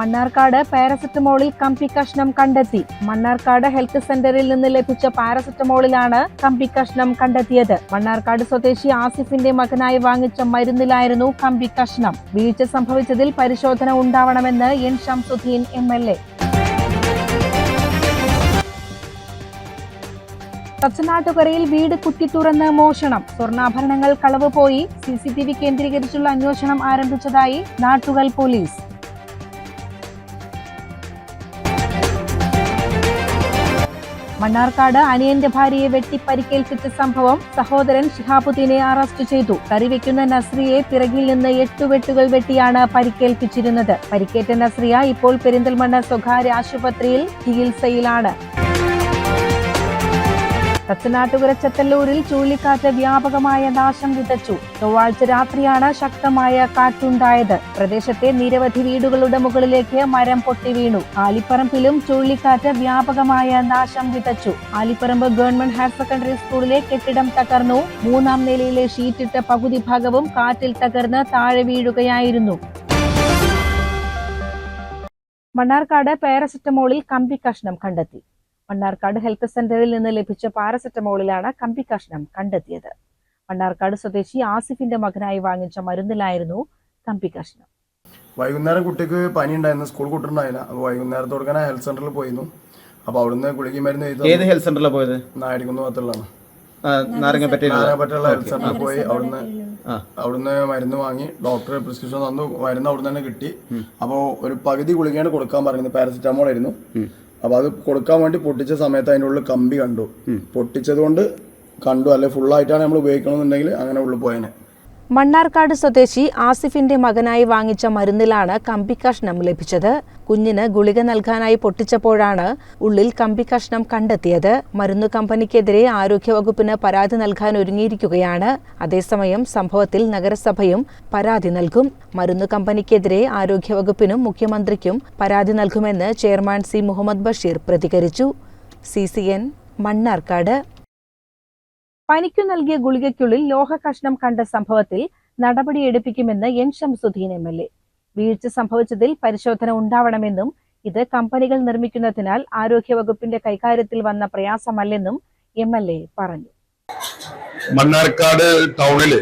മണ്ണാർക്കാട് പാരസെറ്റമോളിൽ കമ്പി കഷ്ണം കണ്ടെത്തി. മണ്ണാർക്കാട് ഹെൽത്ത് സെന്ററിൽ നിന്ന് ലഭിച്ച പാരസെറ്റമോളിലാണ് കമ്പി കഷ്ണം കണ്ടെത്തിയത്. മണ്ണാർക്കാട് സ്വദേശി ആസിഫിന്റെ മകനായി വാങ്ങിച്ച മരുന്നിലായിരുന്നു കമ്പി കഷ്ണം. വീഴ്ച സംഭവിച്ചതിൽ പരിശോധന ഉണ്ടാവണമെന്ന് N Shamsuddeen M L A. തച്ചനാട്ടുകരയിൽ വീട് കുത്തിത്തുറന്ന് മോഷണം. സ്വർണാഭരണങ്ങൾ കളവ് പോയി. സി സി ടി വി കേന്ദ്രീകരിച്ചുള്ള അന്വേഷണം ആരംഭിച്ചതായി നാട്ടുകൽ പോലീസ്. മണ്ണാർക്കാട് അനിയന്റെ ഭാര്യയെ വെട്ടി പരിക്കേൽപ്പിച്ച സംഭവം സഹോദരൻ ഷിഹാബുദ്ദീനെ അറസ്റ്റ് ചെയ്തു. കറിവെക്കുന്ന നസ്രിയെ പിറകിൽ നിന്ന് എട്ടു വെട്ടുകൾ വെട്ടിയാണ് പരിക്കേൽപ്പിച്ചിരുന്നത്. പരിക്കേറ്റ നസ്രിയ ഇപ്പോൾ പെരിന്തൽമണ്ണ സ്വകാര്യ ആശുപത്രിയിൽ ചികിത്സയിലാണ്. തച്ചനാട്ടുകര ചെത്തല്ലൂരിൽ ചുഴലിക്കാറ്റ് വ്യാപകമായ നാശം വിതച്ചു. ചൊവ്വാഴ്ച രാത്രിയാണ് ശക്തമായ കാറ്റുണ്ടായത്. പ്രദേശത്തെ നിരവധി വീടുകളുടെ മുകളിലേക്ക് മരം പൊട്ടി വീണു. ആലിപ്പറമ്പിലും ചുഴലിക്കാറ്റ് വ്യാപകമായ നാശം വിതച്ചു. ആലിപ്പറമ്പ് ഗവൺമെന്റ് ഹയർ സെക്കൻഡറി സ്കൂളിലെ കെട്ടിടം തകർന്നു. മൂന്നാം നിലയിലെ ഷീറ്റിട്ട പകുതി ഭാഗവും കാറ്റിൽ തകർന്ന് താഴെ വീഴുകയായിരുന്നു. മണ്ണാർക്കാട് പാരസെറ്റമോളിൽ കമ്പി കഷ്ണം കണ്ടെത്തി. മണ്ണാർക്കാട് ഹെൽത്ത് സെന്ററിൽ നിന്ന് ലഭിച്ച പാരസെറ്റമോളിലാണ് കമ്പി കഷ്ണം കണ്ടെത്തിയത്. മണ്ണാർക്കാട് സ്വദേശി ആസിഫിന്റെ മകനായി വാങ്ങിച്ച മരുന്നിലായിരുന്നു കമ്പി കഷ്ണം. വൈകുന്നേരം കുട്ടിക്ക് പനി ഉണ്ടായിരുന്നു സ്കൂൾ കൂട്ടുണ്ടായില്ല അപ്പോൾ വൈകുന്നേരത്തോടെ ഹെൽത്ത് സെന്ററിൽ പോയിരുന്നു. അപ്പോൾ അവിടുന്ന് ഗുളിക മരുന്ന് ഏത് ഹെൽത്ത് സെന്ററിലാണ് പോയത്? നാടിക്കുന്ന ഭാഗത്തുള്ളതാണ്. നാരങ്ങപ്പറ്റയിലുള്ള നാരായണപേട്ടയുള്ള ഹെൽത്ത് സെന്ററിൽ പോയി അവിടുന്ന്. അവിടുന്ന് മരുന്ന് വാങ്ങി ഡോക്ടർ പ്രിസ്ക്രിപ്ഷൻ തന്നു. മരുന്ന് അവിടുന്ന് തന്നെ കിട്ടി. അപ്പോൾ ഒരു പകുതി ഗുളികയാണ് കൊടുക്കാൻ പറയുന്നത് പാരസിറ്റമോൾ ആയിരുന്നു അപ്പോൾ അത് കൊടുക്കാൻ വേണ്ടി പൊട്ടിച്ച സമയത്ത് അതിന്റെ ഉള്ളിൽ കമ്പി കണ്ടു. പൊട്ടിച്ചത് കൊണ്ട് കണ്ടു. അല്ലെ ഫുള്ളായിട്ടാണ് നമ്മൾ ഉപയോഗിക്കണമെന്നുണ്ടെങ്കിൽ അങ്ങനെ ഉള്ളിൽ പോയേനെ. മണ്ണാർക്കാട് സ്വദേശി ആസിഫിന്റെ മകനായി വാങ്ങിച്ച മരുന്നിലാണ് കമ്പി കഷ്ണം ലഭിച്ചത്. കുഞ്ഞിന് ഗുളിക നൽകാനായി പൊട്ടിച്ചപ്പോഴാണ് ഉള്ളിൽ കമ്പി കഷ്ണം കണ്ടെത്തിയത്. മരുന്നു കമ്പനിക്കെതിരെ ആരോഗ്യവകുപ്പിന് പരാതി നൽകാൻ ഒരുങ്ങിയിരിക്കുകയാണ്. അതേസമയം സംഭവത്തിൽ നഗരസഭയും പരാതി നൽകും. മരുന്നു കമ്പനിക്കെതിരെ ആരോഗ്യവകുപ്പിനും മുഖ്യമന്ത്രിക്കും പരാതി നൽകുമെന്ന് ചെയർമാൻ സി. മുഹമ്മദ് ബഷീർ പ്രതികരിച്ചു. സി. സി. എൻ. മണ്ണാർക്കാട്. പനിക്കു നൽകിയ ഗുളികയ്ക്കുള്ളിൽ ലോഹ കഷ്ണം കണ്ട സംഭവത്തിൽ നടപടി എടുപ്പിക്കുമെന്ന് N Shamsuddeen M L A. വീഴ്ച സംഭവിച്ചതിൽ പരിശോധന ഉണ്ടാവണമെന്നും ഇത് കമ്പനികൾ നിർമ്മിക്കുന്നതിനാൽ ആരോഗ്യവകുപ്പിന്റെ കൈകാര്യത്തിൽ വന്ന പ്രയാസമല്ലെന്നും എം എൽ എ പറഞ്ഞു. മണ്ണാർക്കാട് ടൗണിൽ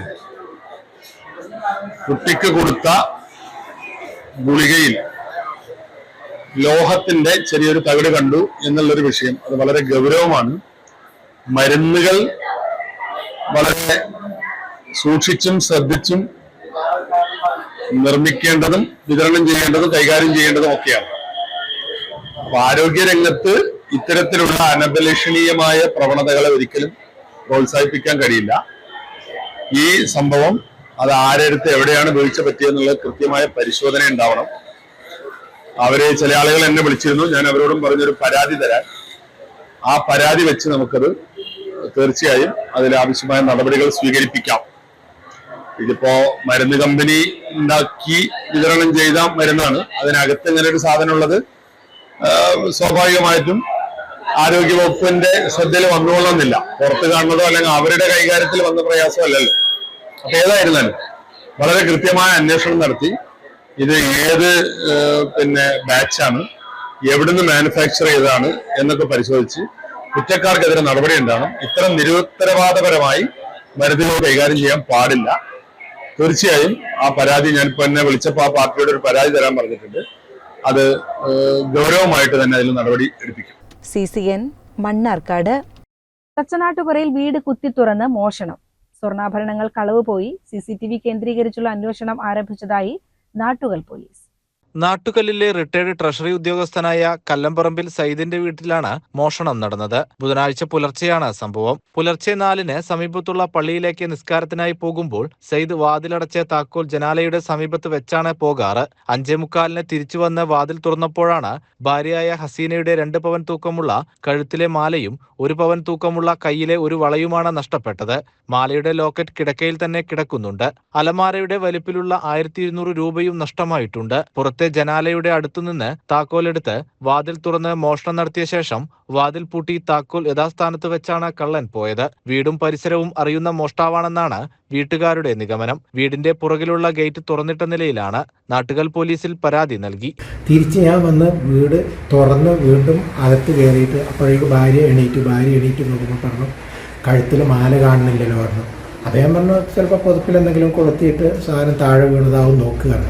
കുട്ടിക്ക് കൊടുത്ത ഗുളികയിൽ ലോഹത്തിന്റെ ചെറിയൊരു തകിട് കണ്ടു എന്നുള്ളൊരു വിഷയം. അത് വളരെ ഗൗരവമാണ്. മരുന്നുകൾ വളരെ സൂക്ഷിച്ചും ശ്രദ്ധിച്ചും നിർമ്മിക്കേണ്ടതും വിതരണം ചെയ്യേണ്ടതും കൈകാര്യം ചെയ്യേണ്ടതും ഒക്കെയാണ്. അപ്പൊ ആരോഗ്യ രംഗത്ത് ഇത്തരത്തിലുള്ള അനഭിലഷണീയമായ പ്രവണതകളെ ഒരിക്കലും പ്രോത്സാഹിപ്പിക്കാൻ കഴിയില്ല. ഈ സംഭവം അത് ആരെടുത്ത് എവിടെയാണ് വീഴ്ച പറ്റിയെന്നുള്ള കൃത്യമായ പരിശോധന ഉണ്ടാവണം. അവരെ ചില ആളുകൾ എന്നെ വിളിച്ചിരുന്നു. ഞാൻ അവരോടും പറഞ്ഞൊരു പരാതി തരാൻ. ആ പരാതി വെച്ച് നമുക്കത് തീർച്ചയായും അതിലാവശ്യമായ നടപടികൾ സ്വീകരിപ്പിക്കാം. ഇതിപ്പോ മരുന്ന് കമ്പനി ഉണ്ടാക്കി വിതരണം ചെയ്ത മരുന്നാണ്. അതിനകത്ത് ഇങ്ങനെ ഒരു സാധനം ഉള്ളത് ആഹ് സ്വാഭാവികമായിട്ടും ആരോഗ്യവകുപ്പിന്റെ ശ്രദ്ധയിൽ വന്നുകൊള്ളുന്നില്ല. പുറത്ത് കാണുന്നതോ അല്ലെങ്കിൽ അവരുടെ കൈകാര്യത്തിൽ വന്ന പ്രയാസമല്ലല്ലോ അപ്പൊ ഏതായിരുന്നാലും വളരെ കൃത്യമായ അന്വേഷണം നടത്തി. ഇത് ഏത് പിന്നെ ബാച്ചാണ് എവിടുന്ന് മാനുഫാക്ചർ ചെയ്തതാണ് എന്നൊക്കെ പരിശോധിച്ച് കുറ്റക്കാർക്കെതിരെ നടപടി ഉണ്ടാകണം ഇത്തരം നിരുത്തരവാദപരമായി മരുന്നുകൾ കൈകാര്യം ചെയ്യാൻ പാടില്ല. തീർച്ചയായും ആ പരാതി ഞാൻ ഇപ്പൊ എന്നെ വിളിച്ചപ്പോൾ ആ പാർട്ടിയുടെ ഒരു പരാതി തരാൻ പറഞ്ഞിട്ടുണ്ട്. അത് ഗൗരവമായിട്ട് തന്നെ അതിൽ നടപടി എടുപ്പിക്കും. C C N Mannarkkad. തച്ചനാട്ടുകരയിൽ വീട് കുത്തി തുറന്ന് മോഷണം. സ്വർണാഭരണങ്ങൾ കളവ് പോയി. സി സി ടി വി കേന്ദ്രീകരിച്ചുള്ള അന്വേഷണം ആരംഭിച്ചതായി നാട്ടുകൽ പോലീസ്. നാട്ടുകല്ലിലെ റിട്ടയർഡ് ട്രഷറി ഉദ്യോഗസ്ഥനായ കല്ലംപറമ്പിൽ സയ്യിദിന്റെ വീട്ടിലാണ് മോഷണം നടന്നത്. ബുധനാഴ്ച പുലർച്ചെയാണ് സംഭവം. പുലർച്ചെ നാലിന് സമീപത്തുള്ള പള്ളിയിലേക്ക് നിസ്കാരത്തിനായി പോകുമ്പോൾ സയ്യിദ് വാതിലടച്ച താക്കോൽ ജനാലയുടെ സമീപത്ത് വെച്ചാണ് പോകാറ്. അഞ്ചേ മുക്കാലിന് തിരിച്ചു വന്ന് വാതിൽ തുറന്നപ്പോഴാണ് ഭാര്യയായ ഹസീനയുടെ രണ്ട് പവൻ തൂക്കമുള്ള കഴുത്തിലെ മാലയും ഒരു പവൻ തൂക്കമുള്ള കയ്യിലെ ഒരു വളയുമാണ് നഷ്ടപ്പെട്ടത്. മാലയുടെ ലോക്കറ്റ് കിടക്കയിൽ തന്നെ കിടക്കുന്നുണ്ട്. അലമാരയുടെ വലിപ്പിലുള്ള ആയിരത്തി രൂപയും നഷ്ടമായിട്ടുണ്ട്. പുറത്തെ ജനാലയുടെ അടുത്തുനിന്ന് താക്കോലെടുത്ത് വാതിൽ തുറന്ന് മോഷണം നടത്തിയ ശേഷം വാതിൽ പൂട്ടി താക്കോൽ യഥാസ്ഥാനത്ത് വെച്ചാണ് കള്ളൻ പോയത്. വീടും പരിസരവും അറിയുന്ന മോഷ്ടാവാണെന്നാണ് വീട്ടുകാരുടെ നിഗമനം. വീടിന്റെ പുറകിലുള്ള ഗേറ്റ് തുറന്നിട്ട നിലയിലാണ് നാട്ടുകൽ പോലീസിൽ പരാതി നൽകി. തിരിച്ച് ഞാൻ വന്ന് വീട് തുറന്ന് വീണ്ടും അകത്ത് കയറിയിട്ട് അപ്പോഴേക്ക് ഭാര്യ എണീറ്റ് ഭാര്യ എണീറ്റ് നോക്കുമ്പോൾ പറഞ്ഞു കഴുത്തിൽ മാല കാണുന്നില്ലല്ലോ പറഞ്ഞു. അദ്ദേഹം പറഞ്ഞു ചിലപ്പോൾ പുതപ്പിൽ എന്തെങ്കിലും കൊളുത്തിയിട്ട് സാധനം താഴെ വീണതാവും നോക്കുകയാണ്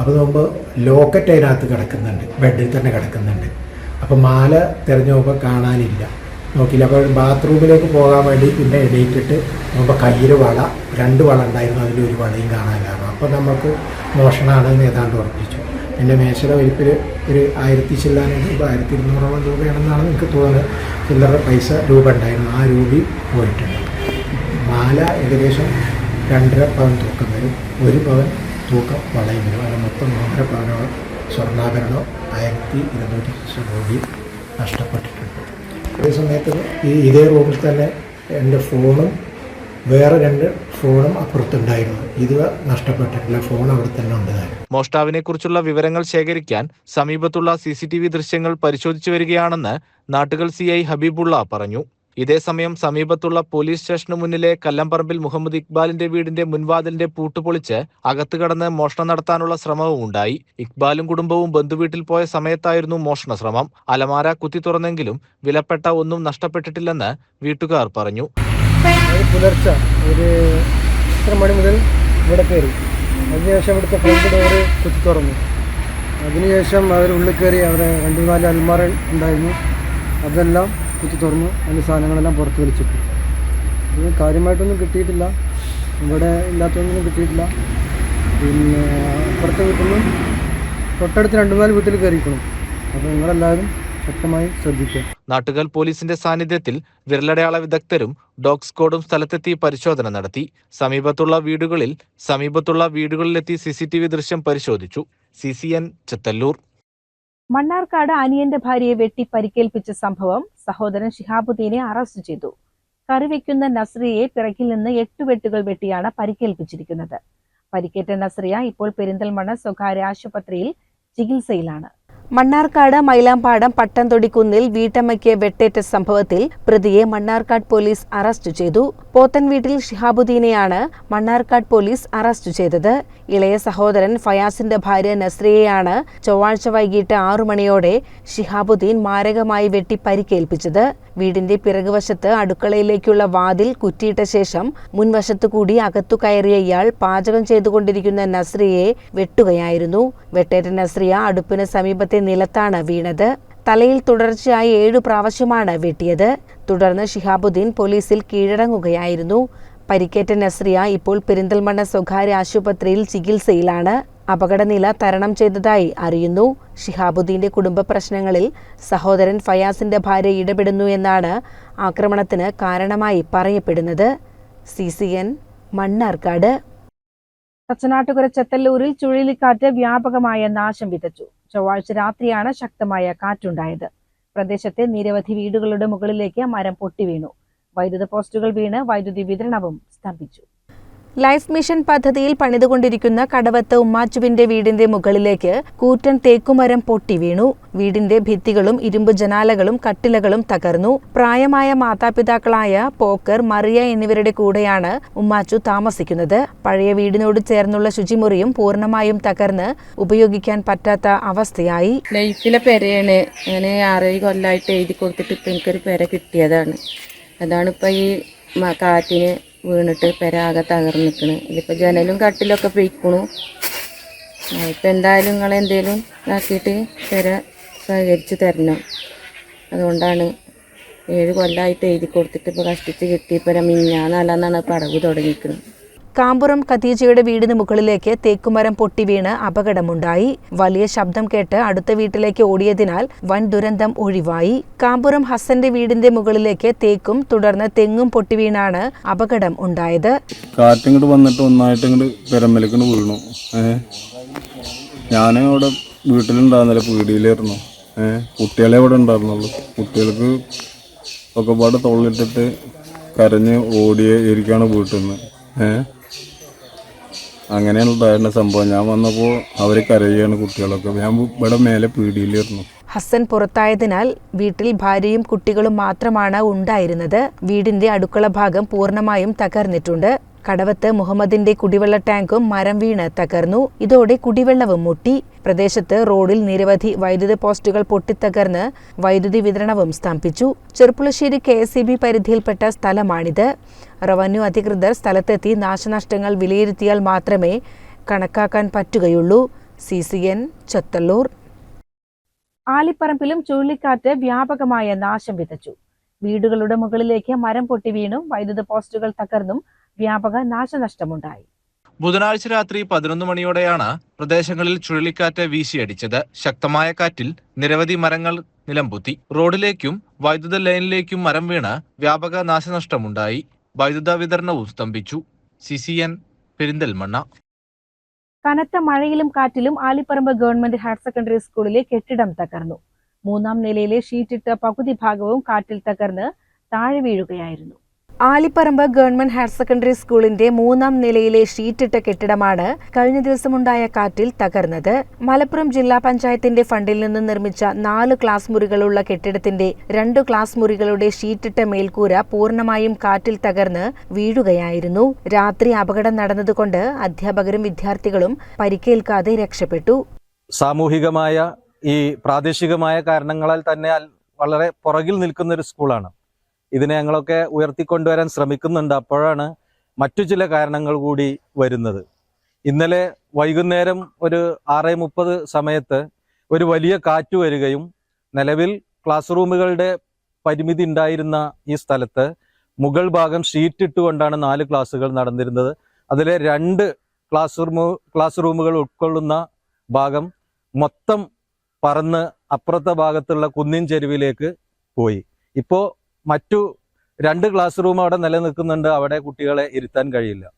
അപ്പോൾ നോക്കുമ്പോൾ ലോക്കറ്റ് അതിനകത്ത് കിടക്കുന്നുണ്ട്. ബെഡിൽ തന്നെ കിടക്കുന്നുണ്ട്. അപ്പോൾ മാല തിരഞ്ഞു നോക്കുമ്പോൾ കാണാനില്ല. നോക്കിയില്ല അപ്പോൾ ബാത്റൂമിലേക്ക് പോകാൻ വേണ്ടി പിന്നെ എണീറ്റിട്ട് നോക്കുമ്പോൾ കയ്യിൽ വള രണ്ട് വള ഉണ്ടായിരുന്നു. അതിലൊരു വളയും കാണാനില്ലായിരുന്നു. അപ്പോൾ നമുക്ക് മോഷണമാണെന്ന് ഏതാണ്ട് ഉറപ്പിച്ചു. എന്റെ മേശയുടെ വലിപ്പിൽ ഒരു ആയിരത്തി ചില്ലാനും ഇപ്പോൾ ആയിരത്തി ഇരുന്നൂറോളം രൂപയാണെന്നാണ് എനിക്ക് തോന്നുന്നത്. ചില്ലറ പൈസ രൂപ ഉണ്ടായിരുന്നു. ആ രൂപ പോയിട്ടുണ്ട്. മാല ഏകദേശം രണ്ടര പവൻ തൂക്കം വരും ഒരു പവൻ തൂക്കം വളയം വരും അങ്ങനെ മൊത്തം മൂന്നര പവനോളം സ്വർണാഭരണോ ആയിരത്തി ഇരുന്നൂറ്റി കോടി നഷ്ടപ്പെട്ടിട്ടുണ്ട്. അതേ സമയത്ത് ഈ ഇതേ റൂമിൽ തന്നെ എന്റെ ഫോണും വേറെ രണ്ട് ഫോണും അപ്പുറത്തുണ്ടായിരുന്നു. ഇത് നഷ്ടപ്പെട്ടിട്ടില്ല. ഫോൺ അവിടെ തന്നെ ഉണ്ടായിരുന്നു മോഷ്ടാവിനെ കുറിച്ചുള്ള വിവരങ്ങൾ ശേഖരിക്കാൻ സമീപത്തുള്ള സി ദൃശ്യങ്ങൾ പരിശോധിച്ചു വരികയാണെന്ന് നാട്ടുകൾ സി ഐ ഹബീബുള്ള പറഞ്ഞു. ഇതേസമയം സമീപത്തുള്ള പോലീസ് സ്റ്റേഷനു മുന്നിലെ കല്ലംപറമ്പിൽ മുഹമ്മദ് ഇക്ബാലിന്റെ വീടിന്റെ മുൻവാതിലിന്റെ പൂട്ട് പൊളിച്ച് കടന്ന് മോഷണം നടത്താനുള്ള ശ്രമവും ഉണ്ടായി. ഇക്ബാലും കുടുംബവും ബന്ധുവീട്ടിൽ പോയ സമയത്തായിരുന്നു മോഷണ ശ്രമം. അലമാര കുത്തി തുറന്നെങ്കിലും വിലപ്പെട്ട ഒന്നും നഷ്ടപ്പെട്ടിട്ടില്ലെന്ന് വീട്ടുകാർ പറഞ്ഞു. മുതൽ അതിനുശേഷം ഇവിടുത്തെ ഫ്രണ്ട് ഡോറ് കുത്തി തുറന്നു. അതിനുശേഷം അവർ ഉള്ളിൽ കയറി അവരെ രണ്ട് നാല് അൽമാറ ഉണ്ടായിരുന്നു. അതെല്ലാം കുത്തി തുറന്നു അതിന്റെ സാധനങ്ങളെല്ലാം പുറത്ത് വലിച്ചിട്ടു. ഇത് കാര്യമായിട്ടൊന്നും കിട്ടിയിട്ടില്ല. ഇവിടെ ഇല്ലാത്തതൊന്നും കിട്ടിയിട്ടില്ല. പിന്നെ അപ്പുറത്തെ നിന്നും തൊട്ടടുത്ത് രണ്ടു നാല് വീട്ടിൽ കയറിക്കണം അപ്പോൾ നിങ്ങളെല്ലാവരും ശക്തമായി ശ്രദ്ധിക്കുക. നാട്ടുകാർ പോലീസിന്റെ സാന്നിധ്യത്തിൽ വിരലടയാള വിദഗ്ധരും ഡോഗ് സ്ക്വാഡും സ്ഥലത്തെത്തി പരിശോധന നടത്തി. സമീപത്തുള്ള വീടുകളിൽ സമീപത്തുള്ള വീടുകളിലെത്തി സി സി ടി വി ദൃശ്യം പരിശോധിച്ചു. C C N Chethallur. Mannarkkad അനിയന്റെ ഭാര്യയെ വെട്ടി പരിക്കേൽപ്പിച്ച സംഭവം സഹോദരൻ ഷിഹാബുദ്ദീനെ അറസ്റ്റ് ചെയ്തു. കറിവെക്കുന്ന നസ്രിയെ പിറകിൽ നിന്ന് എട്ട് വെട്ടുകൾ വെട്ടിയാണ് പരിക്കേൽപ്പിച്ചിരിക്കുന്നത്. പരിക്കേറ്റ നസ്രിയ ഇപ്പോൾ പെരിന്തൽമണ്ണ സ്വകാര്യ ആശുപത്രിയിൽ ചികിത്സയിലാണ്. മണ്ണാർക്കാട് മൈലാമ്പാടം പട്ടംതൊടിക്കുന്നിൽ വീട്ടമ്മയ്ക്ക് വെട്ടേറ്റ സംഭവത്തിൽ പ്രതിയെ മണ്ണാർക്കാട് പോലീസ് അറസ്റ്റ് ചെയ്തു. പോത്തൻ വീട്ടിൽ ഷിഹാബുദ്ദീനെയാണ് മണ്ണാർക്കാട് പോലീസ് അറസ്റ്റ് ചെയ്തത്. ഇളയ സഹോദരൻ ഫയാസിന്റെ ഭാര്യ നസ്രിയയാണ് ചൊവ്വാഴ്ച വൈകിട്ട് ആറു മണിയോടെ ഷിഹാബുദ്ദീൻ മാരകമായി വെട്ടി പരിക്കേൽപ്പിച്ചത്. വീടിന്റെ പിറകുവശത്ത് അടുക്കളയിലേക്കുള്ള വാതിൽ കുറ്റിയിട്ട ശേഷം മുൻവശത്തു കൂടി അകത്തു കയറിയ ഇയാൾ പാചകം ചെയ്തുകൊണ്ടിരിക്കുന്ന നസ്രിയെ വെട്ടുകയായിരുന്നു. വെട്ടേറ്റ നസ്രിയ അടുപ്പിന് സമീപത്തെ നിലത്താണ് വീണത്. തലയിൽ തുടർച്ചയായി ഏഴു പ്രാവശ്യമാണ് വെട്ടിയത്. തുടർന്ന് ഷിഹാബുദ്ദീൻ പോലീസിൽ കീഴടങ്ങുകയായിരുന്നു. പരിക്കേറ്റ നസ്രിയ ഇപ്പോൾ പെരിന്തൽമണ്ണ സ്വകാര്യ ആശുപത്രിയിൽ ചികിത്സയിലാണ്. അപകടനില തരണം ചെയ്തതായി അറിയുന്നു. ഷിഹാബുദ്ദീന്റെ കുടുംബ പ്രശ്നങ്ങളിൽ സഹോദരൻ ഫയാസിന്റെ ഭാര്യ ഇടപെടുന്നു എന്നാണ് ആക്രമണത്തിന് കാരണമായി പറയപ്പെടുന്നത്. C C N Mannarkkad. Thachanattukara ചെത്തല്ലൂരിൽ ചുഴലിക്കാറ്റ് വ്യാപകമായ നാശം വിതച്ചു. ചൊവ്വാഴ്ച രാത്രിയാണ് ശക്തമായ കാറ്റുണ്ടായത്. പ്രദേശത്തെ നിരവധി വീടുകളുടെ മുകളിലേക്ക് മരം പൊട്ടിവീണു വൈദ്യുത പോസ്റ്റുകൾ വീണ് വൈദ്യുതി വിതരണവും സ്തംഭിച്ചു. ലൈഫ് മിഷൻ പദ്ധതിയിൽ പണിതുകൊണ്ടിരിക്കുന്ന കടവത്ത് ഉമ്മാച്ചുവിന്റെ വീടിന്റെ മുകളിലേക്ക് കൂറ്റൻ തേക്കുമരം പൊട്ടി വീണു. വീടിന്റെ ഭിത്തികളും ഇരുമ്പ് ജനാലകളും കട്ടിലകളും തകർന്നു. പ്രായമായ മാതാപിതാക്കളായ പോക്കർ മറിയ എന്നിവരുടെ കൂടെയാണ് ഉമ്മാച്ചു താമസിക്കുന്നത്. പഴയ വീടിനോട് ചേർന്നുള്ള ശുചിമുറിയും പൂർണമായും തകർന്ന് ഉപയോഗിക്കാൻ പറ്റാത്ത അവസ്ഥയായി. ലൈഫിലെ പെരയാണ് അങ്ങനെ ആറേഴ് കൊല്ലമായിട്ട് എഴുതി കൊടുത്തിട്ട് ഇപ്പൊ എനിക്കൊരു പെര കിട്ടിയതാണ്. അതാണ് ഇപ്പൊ ഈ കാറ്റിന് വീണിട്ട് പെരാകെ തകർന്ന് നിൽക്കണ് ഇതിപ്പോൾ ജനലും കട്ടിലൊക്കെ പൊയ്ക്കണു. ഇപ്പം എന്തായാലും നിങ്ങൾ എന്തേലും ആക്കിയിട്ട് പെര സഹകരിച്ച് തരണം. അതുകൊണ്ടാണ് ഏഴ് കൊല്ലമായിട്ട് എഴുതി കൊടുത്തിട്ട് ഇപ്പോൾ കഷ്ടിച്ച് കിട്ടി പെര മിഞ്ഞാന്നല്ലാന്നാണ് പടവ് തുടങ്ങിയിരിക്കുന്നത് കാമ്പുറം ഖദീജയുടെ വീടിന് മുകളിലേക്ക് തേക്കുമരം പൊട്ടി വീണ് അപകടമുണ്ടായി. വലിയ ശബ്ദം കേട്ട് അടുത്ത വീട്ടിലേക്ക് ഓടിയതിനാൽ വൻ ദുരന്തം ഒഴിവായി. കാമ്പുറം ഹസന്റെ വീടിന്റെ മുകളിലേക്ക് തേക്കും തുടർന്ന് തെങ്ങും പൊട്ടി വീണാണ് അപകടം ഉണ്ടായത്. കാറ്റിങ്ങോട്ട് വന്നിട്ട് ഒന്നായിട്ട് ഇങ്ങോട്ട് പെരമ്പലേക്കൊണ്ട് വീണു ഞാൻ അവിടെ വീട്ടിലുണ്ടായിരുന്നില്ല പീടിയിലായിരുന്നു. ഏഹ് കുട്ടികളെ ഇവിടെ ഉണ്ടായിരുന്നുള്ളൂ. കുട്ടികൾക്ക് ഒക്കെ പാടെ തൊള്ളിട്ടിട്ട് കരഞ്ഞ് ഓടിയ ഇരിക്കാണ് വീട്ടിൽ നിന്ന് ഏഹ് അങ്ങനെയാണ് സംഭവം. ഞാൻ വന്നപ്പോൾ അവർ കരയുകയാണ് കുട്ടികളൊക്കെ. ഞാൻ ഇവിടെ മേലെ പീടിയിലിരുന്നു ഹസൻ പുറത്തായതിനാൽ വീട്ടിൽ ഭാര്യയും കുട്ടികളും മാത്രമാണ് ഉണ്ടായിരുന്നത്. വീടിന്റെ അടുക്കള ഭാഗം പൂർണമായും തകർന്നിട്ടുണ്ട്. കടവത്ത് മുഹമ്മദിന്റെ കുടിവെള്ള ടാങ്കും മരം വീണ് തകർന്നു. ഇതോടെ കുടിവെള്ളവും മുട്ടി. പ്രദേശത്ത് റോഡിൽ നിരവധി വൈദ്യുത പോസ്റ്റുകൾ പൊട്ടിത്തകർന്ന് വൈദ്യുതി വിതരണവും സ്തംഭിച്ചു. Cherpulassery K S E B പരിധിയിൽപ്പെട്ട സ്ഥലമാണിത്. റവന്യൂ അധികൃതർ സ്ഥലത്തെത്തി നാശനഷ്ടങ്ങൾ വിലയിരുത്തിയാൽ മാത്രമേ കണക്കാക്കാൻ പറ്റുകയുള്ളൂ. സി സി എൻ ചത്തല്ലൂർ ആലിപ്പറമ്പിലും ചുഴലിക്കാറ്റ് വ്യാപകമായ നാശം വിതച്ചു. വീടുകളുടെ മുകളിലേക്ക് മരം പൊട്ടി വീണും വൈദ്യുത പോസ്റ്റുകൾ തകർന്നും വ്യാപക നാശനഷ്ടമുണ്ടായി ബുധനാഴ്ച രാത്രി പതിനൊന്ന് മണിയോടെയാണ് പ്രദേശങ്ങളിൽ ചുഴലിക്കാറ്റ് വീശിയടിച്ചത്. ശക്തമായ കാറ്റിൽ നിരവധി മരങ്ങൾ നിലംപൊത്തി. റോഡിലേക്കും വൈദ്യുത ലൈനിലേക്കും മരം വീണ് വ്യാപക നാശനഷ്ടമുണ്ടായി വൈദ്യുത വിതരണവും സ്തംഭിച്ചു. C C N Perinthalmanna. കനത്ത മഴയിലും കാറ്റിലും ആലിപ്പറമ്പ് ഗവൺമെന്റ് ഹയർ സെക്കൻഡറി സ്കൂളിലെ കെട്ടിടം തകർന്നു. മൂന്നാം നിലയിലെ ഷീറ്റിട്ട പകുതി ഭാഗവും കാറ്റിൽ തകർന്ന് താഴെ വീഴുകയായിരുന്നു. ആലിപ്പറമ്പ് ഗവൺമെന്റ് ഹയർ സെക്കൻഡറി സ്കൂളിന്റെ മൂന്നാം നിലയിലെ ഷീറ്റിട്ട കെട്ടിടമാണ് കഴിഞ്ഞ ദിവസമുണ്ടായ കാറ്റിൽ തകർന്നത്. മലപ്പുറം ജില്ലാ പഞ്ചായത്തിന്റെ ഫണ്ടിൽ നിന്ന് നിർമ്മിച്ച നാല് ക്ലാസ് മുറികളുള്ള കെട്ടിടത്തിന്റെ രണ്ട് ക്ലാസ് മുറികളുടെ ഷീറ്റിട്ട മേൽക്കൂര പൂർണമായും കാറ്റിൽ തകർന്ന് വീഴുകയായിരുന്നു. രാത്രി അപകടം നടന്നതുകൊണ്ട് അധ്യാപകരും വിദ്യാർത്ഥികളും പരിക്കേൽക്കാതെ രക്ഷപ്പെട്ടു. സാമൂഹികമായ ഈ പ്രാദേശികമായ കാരണങ്ങളാൽ തന്നെ വളരെ പുറകിൽ നിൽക്കുന്ന ഒരു സ്കൂളാണ്. ഇതിനെ ഞങ്ങളൊക്കെ ഉയർത്തിക്കൊണ്ടുവരാൻ ശ്രമിക്കുന്നുണ്ട്. അപ്പോഴാണ് മറ്റു ചില കാരണങ്ങൾ കൂടി വരുന്നത്. ഇന്നലെ വൈകുന്നേരം ഒരു ആറ് മുപ്പത് സമയത്ത് ഒരു വലിയ കാറ്റ് വരികയും നിലവിൽ ക്ലാസ് റൂമുകളുടെ പരിമിതി ഉണ്ടായിരുന്ന ഈ സ്ഥലത്ത് മുകൾ ഭാഗം ഷീറ്റ് ഇട്ടുകൊണ്ടാണ് നാല് ക്ലാസ്സുകൾ നടന്നിരുന്നത്. അതിലെ രണ്ട് ക്ലാസ് റൂമു ക്ലാസ് റൂമുകൾ ഉൾക്കൊള്ളുന്ന ഭാഗം മൊത്തം പറന്ന് അപ്പുറത്തെ ഭാഗത്തുള്ള കുന്നിൻ ചെരുവിലേക്ക് പോയി. ഇപ്പോൾ മറ്റു രണ്ട് ക്ലാസ് റൂം അവിടെ നിലനിൽക്കുന്നുണ്ട്. അവിടെ കുട്ടികളെ ഇരുത്താൻ കഴിയില്ല.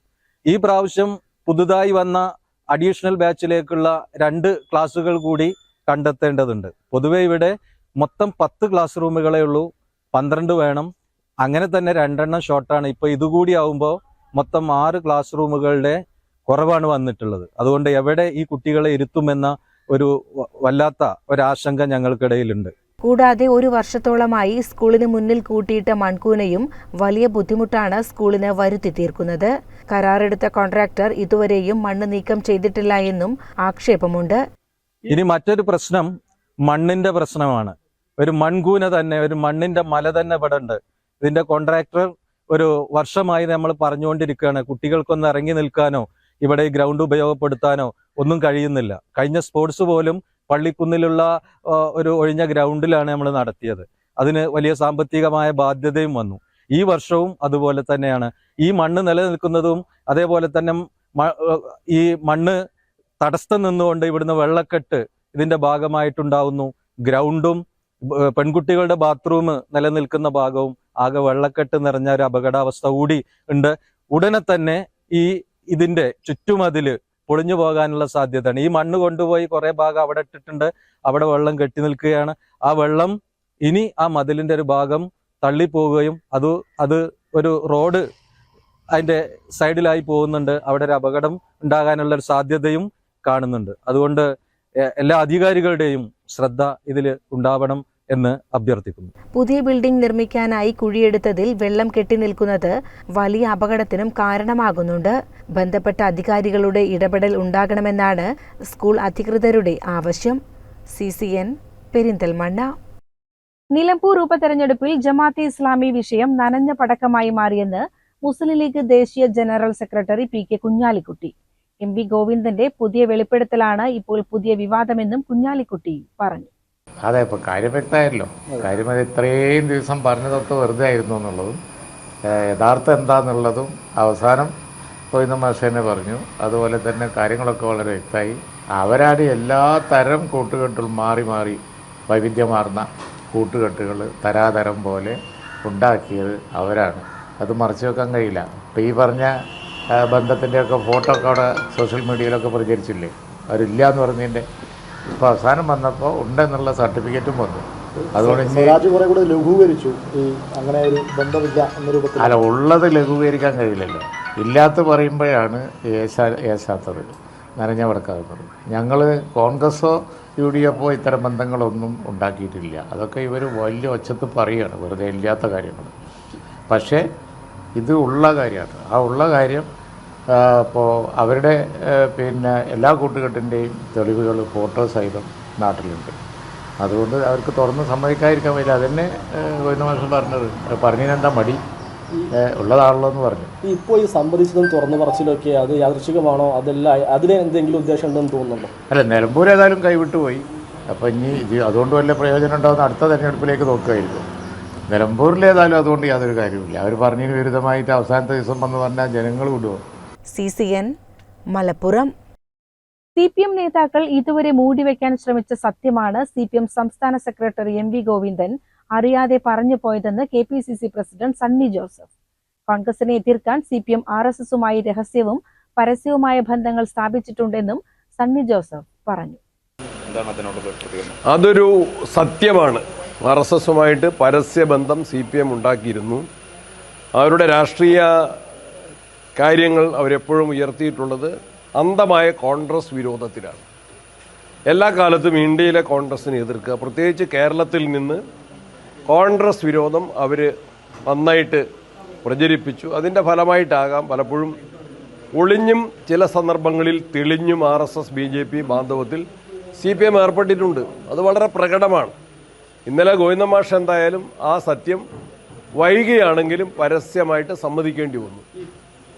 ഈ പ്രാവശ്യം പുതുതായി വന്ന അഡീഷണൽ ബാച്ചിലേക്കുള്ള രണ്ട് ക്ലാസ്സുകൾ കൂടി കണ്ടെത്തേണ്ടതുണ്ട്. പൊതുവെ ഇവിടെ മൊത്തം പത്ത് ക്ലാസ് റൂമുകളേ ഉള്ളൂ. പന്ത്രണ്ട് വേണം. അങ്ങനെ തന്നെ രണ്ടെണ്ണം ഷോർട്ടാണ് ഇപ്പോൾ ഇതുകൂടി ആവുമ്പോൾ മൊത്തം ആറ് ക്ലാസ് റൂമുകളുടെ കുറവാണ് വന്നിട്ടുള്ളത്. അതുകൊണ്ട് എവിടെ ഈ കുട്ടികളെ ഇരുത്തുമെന്ന ഒരു വല്ലാത്ത ഒരാശങ്ക ഞങ്ങൾക്കിടയിലുണ്ട്. കൂടാതെ ഒരു വർഷത്തോളമായി സ്കൂളിന് മുന്നിൽ കൂട്ടിയിട്ട മൺകൂനയും വലിയ ബുദ്ധിമുട്ടാണ് സ്കൂളിന് വരുത്തി തീർക്കുന്നത്. കരാറെടുത്ത കോൺട്രാക്ടർ ഇതുവരെയും മണ്ണ് നീക്കം ചെയ്തിട്ടില്ല എന്നും ആക്ഷേപമുണ്ട്. ഇനി മറ്റൊരു പ്രശ്നം മണ്ണിന്റെ പ്രശ്നമാണ്. ഒരു മൺകൂന തന്നെ ഒരു മണ്ണിന്റെ മല തന്നെ ഇവിടെ ഇതിന്റെ കോൺട്രാക്ടർ ഒരു വർഷമായി നമ്മൾ പറഞ്ഞുകൊണ്ടിരിക്കുകയാണ്. കുട്ടികൾക്കൊന്ന് ഇറങ്ങി നിൽക്കാനോ ഇവിടെ ഗ്രൗണ്ട് ഉപയോഗപ്പെടുത്താനോ ഒന്നും കഴിയുന്നില്ല. കഴിഞ്ഞ സ്പോർട്സ് പോലും പള്ളിക്കുന്നിലുള്ള ഒരു ഒഴിഞ്ഞ ഗ്രൗണ്ടിലാണ് നമ്മൾ നടത്തിയത്. അതിന് വലിയ സാമ്പത്തികമായ ബാധ്യതയും വന്നു. ഈ വർഷവും അതുപോലെ തന്നെയാണ്. ഈ മണ്ണ് നിലനിൽക്കുന്നതും അതേപോലെ തന്നെ ഈ മണ്ണ് തടസ്സം നിന്നുകൊണ്ട് ഇവിടുന്ന് വെള്ളക്കെട്ട് ഇതിന്റെ ഭാഗമായിട്ടുണ്ടാവുന്നു. ഗ്രൗണ്ടും പെൺകുട്ടികളുടെ ബാത്റൂം നിലനിൽക്കുന്ന ഭാഗവും ആകെ വെള്ളക്കെട്ട് നിറഞ്ഞ ഒരു അപകടാവസ്ഥ കൂടി ഉണ്ട്. ഉടനെ തന്നെ ഈ ഇതിന്റെ ചുറ്റുമതിൽ പൊളിഞ്ഞു പോകാനുള്ള സാധ്യതയാണ്. ഈ മണ്ണ് കൊണ്ടുപോയി കുറെ ഭാഗം അവിടെ ഇട്ടിട്ടുണ്ട്. അവിടെ വെള്ളം കെട്ടി നിൽക്കുകയാണ്. ആ വെള്ളം ഇനി ആ മതിലിന്റെ ഒരു ഭാഗം തള്ളിപ്പോവുകയും അത് അത് ഒരു റോഡ് അതിന്റെ സൈഡിലായി പോകുന്നുണ്ട്. അവിടെ ഒരു അപകടം ഉണ്ടാകാനുള്ള ഒരു സാധ്യതയും കാണുന്നുണ്ട്. അതുകൊണ്ട് എല്ലാ അധികാരികളുടെയും ശ്രദ്ധ ഇതിൽ ഉണ്ടാവണം. എന്ന് അഭ്യർത്ഥിക്കുന്നു. പുതിയ ബിൽഡിംഗ് നിർമ്മിക്കാനായി കുഴിയെടുത്തതിൽ വെള്ളം കെട്ടി നിൽക്കുന്നത് വലിയ അപകടത്തിനും കാരണമാകുന്നുണ്ട്. ബന്ധപ്പെട്ട അധികാരികളുടെ ഇടപെടൽ ഉണ്ടാകണമെന്നാണ് സ്കൂൾ അധികൃതരുടെ ആവശ്യം. C C N Perinthalmanna. Nilambur ഉപതെരഞ്ഞെടുപ്പിൽ ജമാഅത്തെ ഇസ്ലാമി വിഷയം നനഞ്ഞ പടക്കമായി മാറിയെന്ന് മുസ്ലിം ലീഗ് ദേശീയ general secretary P K Kunhalikutty. M V ഗോവിന്ദന്റെ പുതിയ വെളിപ്പെടുത്തലാണ് ഇപ്പോൾ പുതിയ വിവാദമെന്നും കുഞ്ഞാലിക്കുട്ടി പറഞ്ഞു. അതെ ഇപ്പൊ കാര്യം വ്യക്തമായല്ലോ. കാര്യം അത് ഇത്രയും ദിവസം പറഞ്ഞതൊക്കെ വെറുതെ ആയിരുന്നു എന്നുള്ളതും യഥാർത്ഥം എന്താന്നുള്ളതും അവസാനം ഗോവിന്ദ മാഷേനെ പറഞ്ഞു. അതുപോലെ തന്നെ കാര്യങ്ങളൊക്കെ വളരെ വ്യക്തമായി. അവരാണ് എല്ലാ തരം കൂട്ടുകെട്ടുകൾ മാറി മാറി വൈവിധ്യമാർന്ന കൂട്ടുകെട്ടുകൾ തരാതരം പോലെ ഉണ്ടാക്കിയത് അവരാണ്. അത് മറച്ചു വെക്കാൻ കഴിയില്ല. ഇപ്പം ഈ പറഞ്ഞ ബന്ധത്തിന്റെയൊക്കെ ഫോട്ടോ ഒക്കെ അവിടെ സോഷ്യൽ മീഡിയയിലൊക്കെ പ്രചരിച്ചില്ലേ? അവരില്ല എന്ന് പറഞ്ഞതിന്റെ ഇപ്പോൾ അവസാനം വന്നപ്പോൾ ഉണ്ടെന്നുള്ള സർട്ടിഫിക്കറ്റും വന്നു. അതുകൊണ്ട് കുറെ കൂടെ ലഘൂകരിച്ചു. ഈ അങ്ങനെ ഒരു ബന്ധമില്ല എന്ന രൂപത്തിൽ അല്ല ഉള്ളത് ലഘൂകരിക്കാൻ കഴിയില്ലല്ലോ. ഇല്ലാത്ത പറയുമ്പോഴാണ് ഏശാ ഏശാത്തത് നനഞ്ഞ വടക്കാകുന്നത് ഞങ്ങൾ കോൺഗ്രസ്സോ യു ഡി എഫോ ഇത്തരം ബന്ധങ്ങളൊന്നും ഉണ്ടാക്കിയിട്ടില്ല. അതൊക്കെ ഇവർ വലിയ ഒച്ചത്ത് പറയുകയാണ് വെറുതെ ഇല്ലാത്ത കാര്യങ്ങൾ പക്ഷേ ഇത് ഉള്ള കാര്യമാണ്. ആ ഉള്ള കാര്യം ഇപ്പോൾ അവരുടെ പിന്നെ എല്ലാ കൂട്ടുകെട്ടിന്റെയും തെളിവുകൾ ഫോട്ടോ സഹിതം നാട്ടിലുണ്ട്. അതുകൊണ്ട് അവർക്ക് തുറന്ന് സമ്മതിക്കാതിരിക്കാൻ പറ്റില്ല അതന്നെ ഗോവിന്ദ മാഷൻ പറഞ്ഞത്. പറഞ്ഞതിനെന്താ മടി? ഉള്ളതാണല്ലോ എന്ന് പറഞ്ഞു. ഇപ്പോൾ ഈ സംബന്ധിച്ചതും തുറന്നു പറച്ചിലൊക്കെ അത് യാദൃശികമാണോ? അതല്ല അതിന് എന്തെങ്കിലും ഉദ്ദേശം ഉണ്ടെന്ന് തോന്നുന്നുണ്ടോ? അല്ല നിലമ്പൂർ ഏതായാലും കൈവിട്ടു പോയി. അപ്പോൾ ഇനി ഇത് അതുകൊണ്ട് വല്ല പ്രയോജനം ഉണ്ടാകുന്ന അടുത്ത തെരഞ്ഞെടുപ്പിലേക്ക് നോക്കുകയായിരിക്കും. നിലമ്പൂരിലേതായാലും അതുകൊണ്ട് യാതൊരു കാര്യമില്ല അവർ പറഞ്ഞതിന് വിരുദ്ധമായിട്ട് അവസാനത്തെ ദിവസം വന്ന് പറഞ്ഞാൽ ജനങ്ങൾ വിടുമോ C C N Malappuram. C P M നേതാക്കൾ ഇതുവരെ മൂടിവെക്കാൻ ശ്രമിച്ച സത്യമാണ് സി പി എം സംസ്ഥാന സെക്രട്ടറി എം വി ഗോവിന്ദൻ അറിയാതെ പറഞ്ഞു പോയതെന്ന് K P C C president Sunny Joseph. കോൺഗ്രസിനെ എതിർക്കാൻ C P M R S എസുമായി രഹസ്യവും പരസ്യവുമായ ബന്ധങ്ങൾ സ്ഥാപിച്ചിട്ടുണ്ടെന്നും സണ്ണി ജോസഫ് പറഞ്ഞു. അതൊരു സത്യമാണ്. ആർ എസ് എസുമായിട്ട് പരസ്യബന്ധം സി പി എം ഉണ്ടാക്കിയിരുന്നു. അവരുടെ രാഷ്ട്രീയ കാര്യങ്ങൾ അവരെപ്പോഴും ഉയർത്തിയിട്ടുള്ളത് അന്ധമായ കോൺഗ്രസ് വിരോധത്തിലാണ്. എല്ലാ കാലത്തും ഇന്ത്യയിലെ കോൺഗ്രസിനെ എതിർക്കുക. പ്രത്യേകിച്ച് കേരളത്തിൽ നിന്ന് കോൺഗ്രസ് വിരോധം അവർ നന്നായിട്ട് പ്രചരിപ്പിച്ചു. അതിന്റെ ഫലമായിട്ടാകാം പലപ്പോഴും ഒളിഞ്ഞും ചില സന്ദർഭങ്ങളിൽ തെളിഞ്ഞും R S S B J P ബാന്ധവത്തിൽ C P M ഏർപ്പെട്ടിട്ടുണ്ട്. അത് വളരെ പ്രകടമാണ്. ഇന്നലെ ഗോവിന്ദ മാഷ് എന്തായാലും ആ സത്യം വൈകിയാണെങ്കിലും പരസ്യമായിട്ട് സമ്മതിക്കേണ്ടി വന്നു.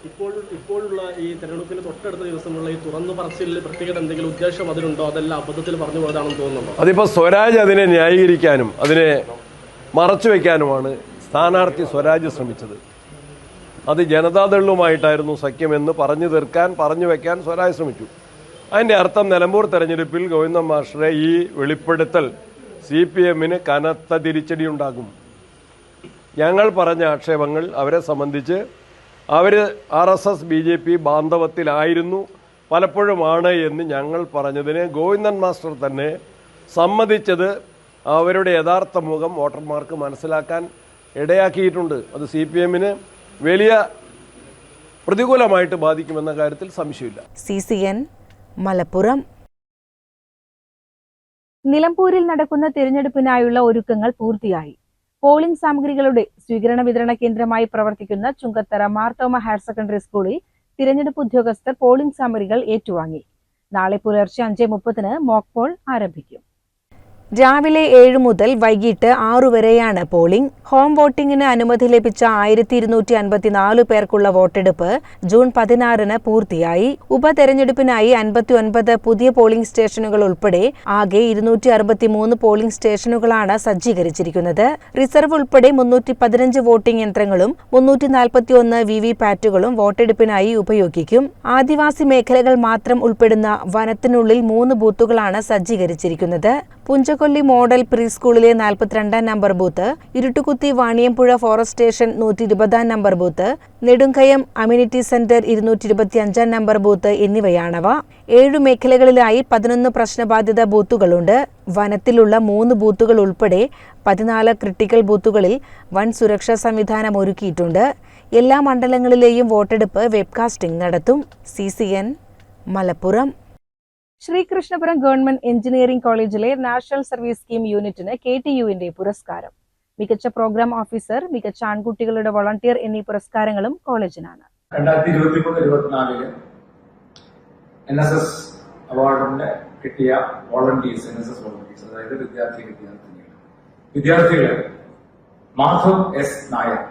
ഇപ്പോൾ ഇപ്പോഴുള്ള ഈ തെരഞ്ഞെടുപ്പിന് തൊട്ടടുത്ത ദിവസമുള്ള ഈ തുറന്നു പറച്ചിലിൽ പ്രത്യേകത എന്തെങ്കിലും ഉദ്ദേശം അതിലുണ്ടോ? അതെല്ലാം അബദ്ധത്തിൽ പറഞ്ഞു പോയതാണെന്ന് തോന്നുന്നുണ്ടോ? അതിപ്പോൾ സ്വരാജ് അതിനെ ന്യായീകരിക്കാനും അതിനെ മറച്ചു വയ്ക്കാനുമാണ് സ്ഥാനാർത്ഥി സ്വരാജ് ശ്രമിച്ചത്. അത് ജനതാദളുമായിട്ടായിരുന്നു സഖ്യമെന്ന് പറഞ്ഞു തീർക്കാൻ പറഞ്ഞു വെക്കാൻ സ്വരാജ് ശ്രമിച്ചു. അതിന്റെ അർത്ഥം നിലമ്പൂർ തെരഞ്ഞെടുപ്പിൽ ഗോവിന്ദൻ മാസ്റ്ററെ ഈ വെളിപ്പെടുത്തൽ സി പി എമ്മിന് കനത്ത തിരിച്ചടി ഉണ്ടാകും ഞങ്ങൾ പറഞ്ഞ ആക്ഷേപങ്ങൾ അവരെ സംബന്ധിച്ച് അവർ R S S B J P ബാന്ധവത്തിലായിരുന്നു. പലപ്പോഴുമാണ് എന്ന് ഞങ്ങൾ പറഞ്ഞതിന് ഗോവിന്ദൻ മാസ്റ്റർ തന്നെ സമ്മതിച്ചത് അവരുടെ യഥാർത്ഥ മുഖം വോട്ടർമാർക്ക് മനസ്സിലാക്കാൻ ഇടയാക്കിയിട്ടുണ്ട്. അത് സി പി എമ്മിന് വലിയ പ്രതികൂലമായിട്ട് ബാധിക്കുമെന്ന കാര്യത്തിൽ സംശയമില്ല. C C N Malappuram. നിലമ്പൂരിൽ നടക്കുന്ന തിരഞ്ഞെടുപ്പിനായുള്ള ഒരുക്കങ്ങൾ പൂർത്തിയായി. പോളിംഗ് സാമഗ്രികളുടെ സ്വീകരണ വിതരണ കേന്ദ്രമായി പ്രവർത്തിക്കുന്ന ചുങ്കത്തറ മാർത്തോമ ഹയർ സെക്കൻഡറി സ്കൂളിൽ തിരഞ്ഞെടുപ്പ് ഉദ്യോഗസ്ഥർ പോളിംഗ് സാമഗ്രികൾ ഏറ്റുവാങ്ങി. നാളെ പുലർച്ചെ അഞ്ച് മുപ്പതിന് മോക്ക് പോൾ ആരംഭിക്കും. രാവിലെ ഏഴ് മുതൽ വൈകിട്ട് ആറു വരെയാണ് പോളിംഗ്. ഹോം വോട്ടിംഗിന് അനുമതി ലഭിച്ച ആയിരത്തി ഇരുന്നൂറ്റി അൻപത്തിനാല് പേർക്കുള്ള വോട്ടെടുപ്പ് ജൂൺ പതിനാറിന് പൂർത്തിയായി. ഉപതെരഞ്ഞെടുപ്പിനായി അൻപത്തി ഒൻപത് പുതിയ പോളിംഗ് സ്റ്റേഷനുകൾ ഉൾപ്പെടെ ആകെ ഇരുന്നൂറ്റി അറുപത്തിമൂന്ന് പോളിംഗ് സ്റ്റേഷനുകളാണ് സജ്ജീകരിച്ചിരിക്കുന്നത്. റിസർവ് ഉൾപ്പെടെ മുന്നൂറ്റി പതിനഞ്ച് വോട്ടിംഗ് യന്ത്രങ്ങളും മുന്നൂറ്റി നാൽപ്പത്തി ഒന്ന് വി വി പാറ്റുകളും വോട്ടെടുപ്പിനായി ഉപയോഗിക്കും. ആദിവാസി മേഖലകൾ മാത്രം ഉൾപ്പെടുന്ന വനത്തിനുള്ളിൽ മൂന്ന് ബൂത്തുകളാണ് സജ്ജീകരിച്ചിരിക്കുന്നത്. പുഞ്ചകൊല്ലി മോഡൽ പ്രീ സ്കൂളിലെ നാൽപ്പത്തിരണ്ടാം number booth Iruttukuthi Vaniyampuzha forest station നൂറ്റി ഇരുപതാം number booth Nedunkayam community centre ഇരുന്നൂറ്റി ഇരുപത്തി അഞ്ചാം നമ്പർ ബൂത്ത് എന്നിവയാണവ. ഏഴു മേഖലകളിലായി പതിനൊന്ന് പ്രശ്നബാധിത ബൂത്തുകളുണ്ട്. വനത്തിലുള്ള മൂന്ന് ബൂത്തുകൾ ഉൾപ്പെടെ പതിനാല് ക്രിട്ടിക്കൽ ബൂത്തുകളിൽ വൻ സുരക്ഷാ സംവിധാനം ഒരുക്കിയിട്ടുണ്ട്. എല്ലാ മണ്ഡലങ്ങളിലെയും വോട്ടെടുപ്പ് വെബ്കാസ്റ്റിംഗ് നടത്തും. C Malappuram. Sreekrishnapuram government engineering കോളേജിലെ നാഷണൽ സർവീസ് സ്കീം യൂണിറ്റിന് കെ ടി യുവിന്റെ പുരസ്കാരം. മികച്ച പ്രോഗ്രാം ഓഫീസർ മികച്ച ആൺകുട്ടികളുടെ വോളണ്ടിയർ എന്നീ പുരസ്കാരങ്ങളും കോളേജിനാണ്. രണ്ടായിരത്തി ഇരുപത്തി മൂന്ന് ഇരുപത്തിനാലിൽ എൻ എസ് എസ് അവാർഡിന് കിട്ടിയ volunteers N S S volunteers അതായത് വിദ്യാർത്ഥി വിദ്യാർത്ഥിനികൾ വിദ്യാർത്ഥികൾ Madhav S Nair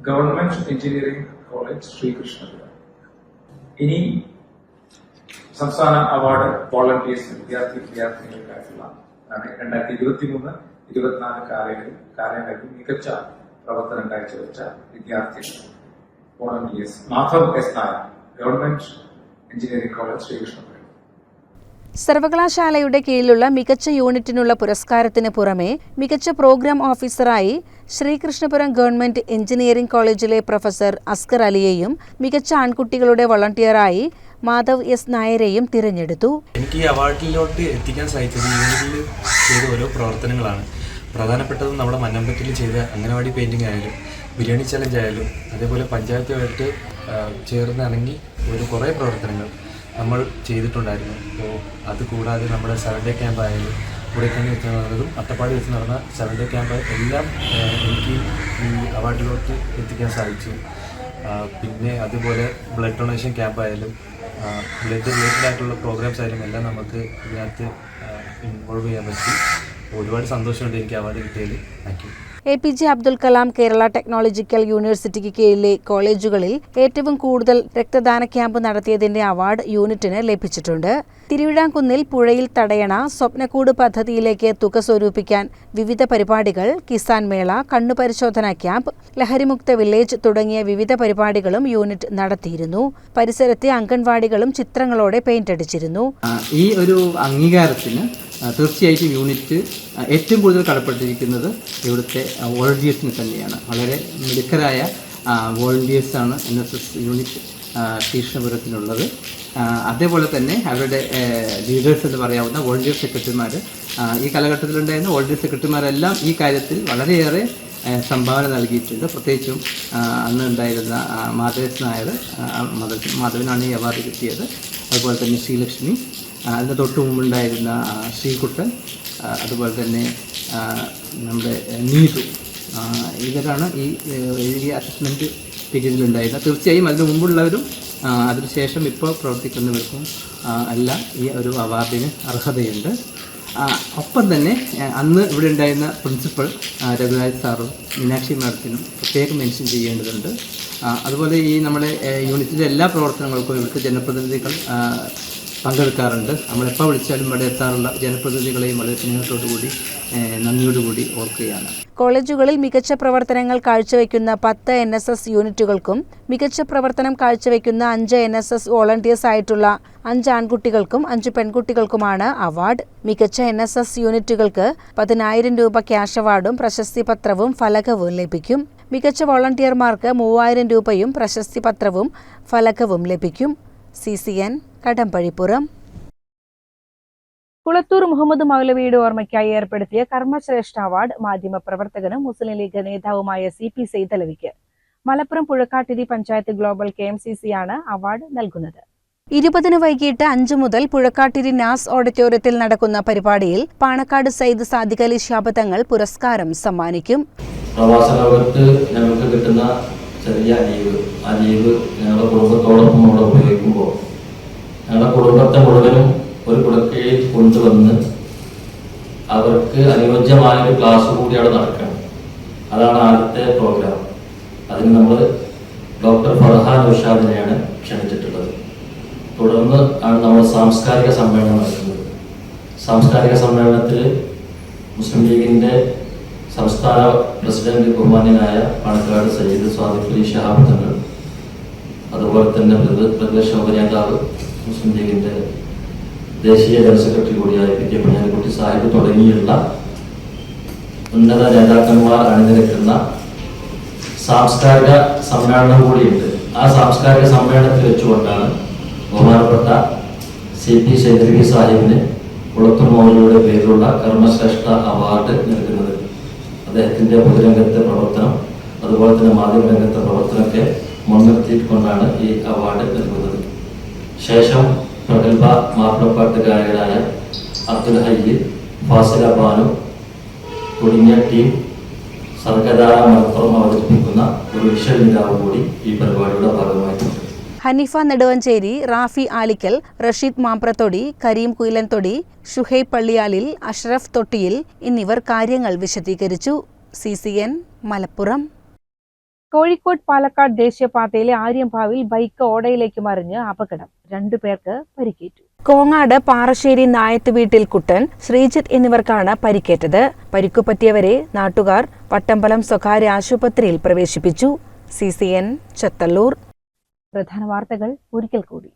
government engineering college Sreekrishnapuram. ഇനി സംസ്ഥാന അവാർഡ് വോളണ്ടിയേഴ്സ് വിദ്യാർത്ഥി വിദ്യാർത്ഥിനികൾക്കായിട്ടുള്ള രണ്ടായിരത്തി ഇരുപത്തി മൂന്ന് ഇരുപത്തിനാല് കാലയളവിൽ കാലയളവിൽ മികച്ച പ്രവർത്തനം കാഴ്ചവെച്ച വിദ്യാർത്ഥികൾ volunteers Madhav S Nair government engineering college Sreekrishnapuram. സർവകലാശാലയുടെ കീഴിലുള്ള മികച്ച യൂണിറ്റിനുള്ള പുരസ്കാരത്തിന് പുറമെ മികച്ച പ്രോഗ്രാം ഓഫീസറായി ശ്രീകൃഷ്ണപുരം ഗവൺമെന്റ് എഞ്ചിനീയറിംഗ് കോളേജിലെ പ്രൊഫസർ അസ്കർ അലിയെയും മികച്ച ആൺകുട്ടികളുടെ വളണ്ടിയറായി മാധവ് എസ് നായരെയും തിരഞ്ഞെടുത്തു. എനിക്ക് ഈ അവാർഡിലോട്ട് എത്തിക്കാൻ സാധിച്ചത് ചെയ്ത ഓരോ പ്രവർത്തനങ്ങളാണ്. പ്രധാനപ്പെട്ടത് നമ്മുടെ മന്നമ്പത്തിൽ ചെയ്ത അംഗനവാടി പെയിന്റിംഗ് ആയാലും ബിരിയാണി ചലഞ്ച് ആയാലും അതേപോലെ പഞ്ചായത്തുമായിട്ട് ആ, ചേർന്ന് ഇണങ്ങി ഒരു കുറേ പ്രവർത്തനങ്ങൾ നമ്മൾ ചെയ്തിട്ടുണ്ടായിരുന്നു. അപ്പോൾ അത് കൂടാതെ നമ്മുടെ സെവൻ ഡേ ക്യാമ്പ് ആയാലും കുടക്കണ്ണി വെച്ച് നടന്നതും അട്ടപ്പാടി വെച്ച് നടന്ന സെവൻ ഡേ ക്യാമ്പ് എല്ലാം എനിക്ക് ഈ അവാർഡിലോട്ട് എത്തിക്കാൻ സാധിച്ചു. പിന്നെ അതുപോലെ ബ്ലഡ് ഡൊണേഷൻ ക്യാമ്പ് ആയാലും റിലേറ്റഡ് ആയിട്ടുള്ള പ്രോഗ്രാംസ് ആയാലും എല്ലാം നമുക്ക് ഇതിനകത്ത് ഇൻവോൾവ് ചെയ്യാൻ പറ്റി. ഒരുപാട് സന്തോഷമുണ്ട് എനിക്ക് അവാർഡ് കിട്ടിയതിൽ. Thank you A P J Abdul Kalam Kerala technological യൂണിവേഴ്സിറ്റിക്ക് കീഴിലെ കോളേജുകളിൽ ഏറ്റവും കൂടുതൽ രക്തദാന ക്യാമ്പ് നടത്തിയതിന്റെ അവാർഡ് യൂണിറ്റിന് ലഭിച്ചിട്ടുണ്ട്. തിരുവിഴാംകുന്നിൽ പുഴയിൽ തടയണ സ്വപ്നക്കൂട് പദ്ധതിയിലേക്ക് തുക സ്വരൂപിക്കാൻ വിവിധ പരിപാടികൾ കിസാൻ മേള കണ്ണുപരിശോധന ക്യാമ്പ് ലഹരിമുക്ത വില്ലേജ് തുടങ്ങിയ വിവിധ പരിപാടികളും യൂണിറ്റ് നടത്തിയിരുന്നു. പരിസരത്തെ അംഗൻവാടികളും ചിത്രങ്ങളോടെ പെയിന്റ് അടിച്ചിരുന്നു ഈ ഒരു അംഗീകാരത്തിന് തീർച്ചയായിട്ടും യൂണിറ്റ് ഏറ്റവും കൂടുതൽ കടപ്പെട്ടിരിക്കുന്നത് ഇവിടുത്തെ വോളണ്ടിയേഴ്സിന് തന്നെയാണ്. വളരെ മിടുക്കരായ വോളണ്ടിയേഴ്സാണ് എൻ എസ് എസ് യൂണിറ്റ് തീക്ഷ്ണപുരത്തിനുള്ളത് അതേപോലെ തന്നെ അവരുടെ ലീഡേഴ്സ് എന്ന് പറയാവുന്ന വോളണ്ടിയർ സെക്രട്ടറിമാർ ഈ കാലഘട്ടത്തിലുണ്ടായിരുന്ന വോളണ്ടിയർ സെക്രട്ടറിമാരെല്ലാം ഈ കാര്യത്തിൽ വളരെയേറെ സംഭാവന നൽകിയിട്ടുണ്ട്. പ്രത്യേകിച്ചും അന്ന് ഉണ്ടായിരുന്ന മാധവസ് നായർ മാധവനാണ് ഈ അവാർഡ് കിട്ടിയത്. അതുപോലെ തന്നെ ശ്രീലക്ഷ്മി അതിന് തൊട്ട് മുമ്പുണ്ടായിരുന്ന ശ്രീകുട്ടൻ അതുപോലെ തന്നെ നമ്മുടെ നീതു. ഇവരാണ് ഈ ഈ അസസ്മെന്റ് പീരീഡിലുണ്ടായിരുന്നത് തീർച്ചയായും അതിന് മുമ്പുള്ളവരും അതിനുശേഷം ഇപ്പോൾ പ്രവർത്തിക്കുന്നവർക്കും അല്ല ഈ ഒരു അവാർഡിന് അർഹതയുണ്ട്. ഒപ്പം തന്നെ അന്ന് ഇവിടെ ഉണ്ടായിരുന്ന പ്രിൻസിപ്പൽ രഘുരാജ് സാറും മീനാക്ഷി മാഡത്തിനും പ്രത്യേകം മെൻഷൻ ചെയ്യേണ്ടതുണ്ട്. അതുപോലെ ഈ നമ്മുടെ യൂണിറ്റിലെ എല്ലാ പ്രവർത്തനങ്ങൾക്കും ഇവിടുത്തെ ജനപ്രതിനിധികൾ പങ്കെടുക്കാറുണ്ട്. നമ്മളെപ്പോൾ വിളിച്ചാലും ഇവിടെ എത്താറുള്ള ജനപ്രതിനിധികളെയും വളരെ സ്നേഹത്തോടു കൂടി നന്ദിയോടുകൂടി ഓർക്കുകയാണ്. കോളേജുകളിൽ മികച്ച പ്രവർത്തനങ്ങൾ കാഴ്ചവെക്കുന്ന പത്ത് എൻ എസ് എസ് യൂണിറ്റുകൾക്കും മികച്ച പ്രവർത്തനം കാഴ്ചവെക്കുന്ന അഞ്ച് എൻ എസ് എസ് വോളണ്ടിയേഴ്സ് ആയിട്ടുള്ള അഞ്ച് ആൺകുട്ടികൾക്കും അഞ്ച് പെൺകുട്ടികൾക്കുമാണ് അവാർഡ്. മികച്ച എൻ എസ് എസ് യൂണിറ്റുകൾക്ക് പതിനായിരം രൂപ ക്യാഷ് അവാർഡും പ്രശസ്തി പത്രവും ഫലകവും ലഭിക്കും. മികച്ച വോളണ്ടിയർമാർക്ക് മൂവായിരം രൂപയും പ്രശസ്തി പത്രവും ഫലകവും ലഭിക്കും. C C N Kadampazhipuram. Kulathur Muhammad മൗലവിയുടെ ഓർമ്മയ്ക്കായി ഏർപ്പെടുത്തിയ കർമ്മശ്രേഷ്ഠ അവാർഡ് മാധ്യമ പ്രവർത്തകനും മുസ്ലിം ലീഗ് നേതാവുമായ C P സെയ്തലവിക്ക്. Malappuram Puzhakkattiri panchayat global K M C C ആണ് അവാർഡ് നൽകുന്നത്. ഇരുപതിന് വൈകിട്ട് അഞ്ചു മുതൽ പുഴക്കാട്ടിരി നാസ് ഓഡിറ്റോറിയത്തിൽ നടക്കുന്ന പരിപാടിയിൽ പാണക്കാട് സയ്യിദ് സാദിഖലി അലി ശാബതങ്ങൾ പുരസ്കാരം സമ്മാനിക്കും. പ്രവാസ ലോകത്ത് നമുക്ക് കിട്ടുന്ന ചെറിയ അലീവ് അലീവ് ലീവ് ഞങ്ങളുടെ കുടുംബത്തോടൊപ്പം അവിടെ ഉപയോഗിക്കുമ്പോൾ ഞങ്ങളുടെ കുടുംബത്തെ മുഴുവനും ഒരു കുടക്കീഴിൽ കൊണ്ടുവന്ന് അവർക്ക് അനുയോജ്യമായ ഒരു ക്ലാസ് കൂടി അവിടെ നടക്കണം. അതാണ് ആദ്യത്തെ പ്രോഗ്രാം. അതിന് നമ്മൾ ഡോക്ടർ ഫർഹാൻ ഉഷാദിനെയാണ് ക്ഷണിച്ചിട്ടുള്ളത്. തുടർന്ന് ആണ് നമ്മൾ സാംസ്കാരിക സമ്മേളനം നടക്കുന്നത്. സാംസ്കാരിക സമ്മേളനത്തിൽ മുസ്ലിം ലീഗിന്റെ സംസ്ഥാന പ്രസിഡന്റ് ബഹുമാന്യനായ പണക്കാട് സയ്യിദ് സ്വാദിഖ് ഷഹാബ് തങ്ങൾ അതുപോലെ തന്നെ പ്രദേശ ഉപനേതാവ് മുസ്ലിം ലീഗിന്റെ ദേശീയ ജനറൽ സെക്രട്ടറി കൂടിയായ പി കെ കുഞ്ഞാലിക്കുട്ടി സാഹിബ് തുടങ്ങിയുള്ള ഉന്നത നേതാക്കന്മാർ അണിനിരക്കുന്ന സാംസ്കാരിക സമ്മേളനം കൂടിയുണ്ട്. ആ സാംസ്കാരിക സമ്മേളനത്തിൽ വെച്ചുകൊണ്ടാണ് ബഹുമാനപ്പെട്ട സി പി ശൈതൃകി സാഹിബിന് കുളത്തുമോഹനിയുടെ പേരിലുള്ള കർമ്മശ്രേഷ്ഠ അവാർഡ് നൽകുന്നത്. അദ്ദേഹത്തിന്റെ പൊതുരംഗത്തെ പ്രവർത്തനം അതുപോലെ തന്നെ മാധ്യമരംഗത്തെ പ്രവർത്തനമൊക്കെ മുൻനിർത്തിക്കൊണ്ടാണ് ഈ അവാർഡ് നൽകുന്നത്. ശേഷം പ്രഗത്ഭ മാപ്പിളപ്പാട്ട് ഗായകരായ അബ്ദുൽ ഹയ്യ് ഫാസില ബാനു ടീം സർഗധാര മലപ്പുറം അവതരിപ്പിക്കുന്ന ഒരു നിലാവ് കൂടി ഈ പരിപാടിയുടെ ഭാഗമായിട്ടുണ്ട്. ഹനീഫ നെടുവഞ്ചേരി റാഫി ആലിക്കൽ റഷീദ് മാമ്പ്രത്തൊടി കരീം കുയിലൻതൊടി ഷുഹൈബ് പള്ളിയാലിൽ അഷ്റഫ് തൊട്ടിയിൽ എന്നിവർ കാര്യങ്ങൾ വിശദീകരിച്ചു. C C N Malappuram. Kozhikode Palakkad ദേശീയപാതയിലെ ആര്യംഭാവിൽ ബൈക്ക് ഓടയിലേക്ക് മറിഞ്ഞ് അപകടം. രണ്ടു പേർക്ക് പരിക്കേറ്റു. കോങ്ങാട് പാറശ്ശേരി നായത്ത് വീട്ടിൽ കുട്ടൻ ശ്രീജിത്ത് എന്നിവർക്കാണ് പരിക്കേറ്റത്. പരിക്കുപറ്റിയവരെ നാട്ടുകാർ വട്ടമ്പലം സ്വകാര്യ ആശുപത്രിയിൽ പ്രവേശിപ്പിച്ചു. C C N Chethallur. പ്രധാന വാർത്തകൾ ഒരിക്കൽ കൂടി.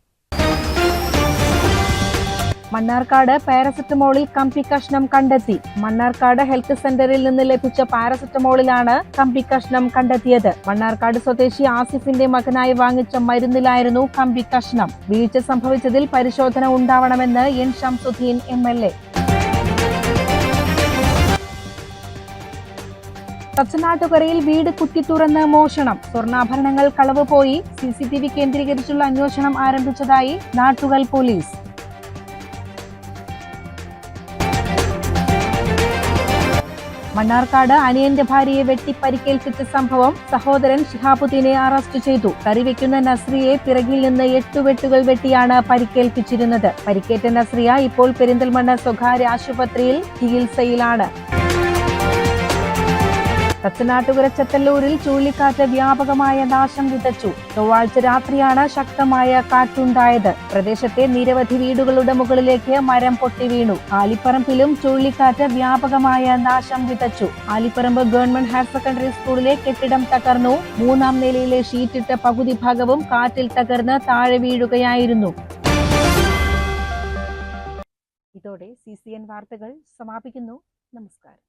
മണ്ണാർക്കാട് പാരസെറ്റമോളിൽ കമ്പി കഷ്ണം കണ്ടെത്തി. മണ്ണാർക്കാട് ഹെൽത്ത് സെന്ററിൽ നിന്ന് ലഭിച്ച പാരസെറ്റമോളിലാണ് കമ്പി കഷ്ണം കണ്ടെത്തിയത്. മണ്ണാർക്കാട് സ്വദേശി ആസിഫിന്റെ മകനായി വാങ്ങിച്ച മരുന്നിലായിരുന്നു കമ്പി കഷ്ണം. വീഴ്ച സംഭവിച്ചതിൽ പരിശോധന ഉണ്ടാവണമെന്ന് N. Shamsuddeen M. L. A. തച്ചനാട്ടുകരയിൽ വീട് കുത്തിത്തുറന്ന് മോഷണം. സ്വർണാഭരണങ്ങൾ കളവ് പോയി. സി സി ടി വി കേന്ദ്രീകരിച്ചുള്ള അന്വേഷണം ആരംഭിച്ചതായി നാട്ടുകൽ പോലീസ്. മണ്ണാർക്കാട് അനിയന്റെ ഭാര്യയെ വെട്ടി പരിക്കേൽപ്പിച്ച സംഭവം സഹോദരൻ ഷിഹാബുദ്ദീനെ അറസ്റ്റ് ചെയ്തു. കറിവെക്കുന്ന നസ്രിയെ പിറകിൽ നിന്ന് എട്ടു വെട്ടുകൾ വെട്ടിയാണ് പരിക്കേൽപ്പിച്ചിരുന്നത്. പരിക്കേറ്റ നസ്രിയ ഇപ്പോൾ പെരിന്തൽമണ്ണ സ്വകാര്യ ആശുപത്രിയിൽ ചികിത്സയിലാണ്. തച്ചനാട്ടുകര ചുഴലിക്കാറ്റ് വ്യാപകമായ നാശം വിതച്ചു. ചൊവ്വാഴ്ച രാത്രിയാണ് ശക്തമായ കാറ്റുണ്ടായത്. പ്രദേശത്തെ നിരവധി വീടുകളുടെ മുകളിലേക്ക് മരം പൊട്ടി വീണു. ആലിപ്പറമ്പിലും ചുഴലിക്കാറ്റ് വ്യാപകമായ നാശം വിതച്ചു. ആലിപ്പറമ്പ് ഗവൺമെന്റ് ഹയർ സെക്കൻഡറി സ്കൂളിലെ കെട്ടിടം തകർന്നു. മൂന്നാം നിലയിലെ ഷീറ്റിട്ട പകുതി ഭാഗവും കാറ്റിൽ തകർന്ന് താഴെ വീഴുകയായിരുന്നു. ഇതോടെ സി സി എൻ വാർത്തകൾ സമാപിക്കുന്നു. നമസ്കാരം.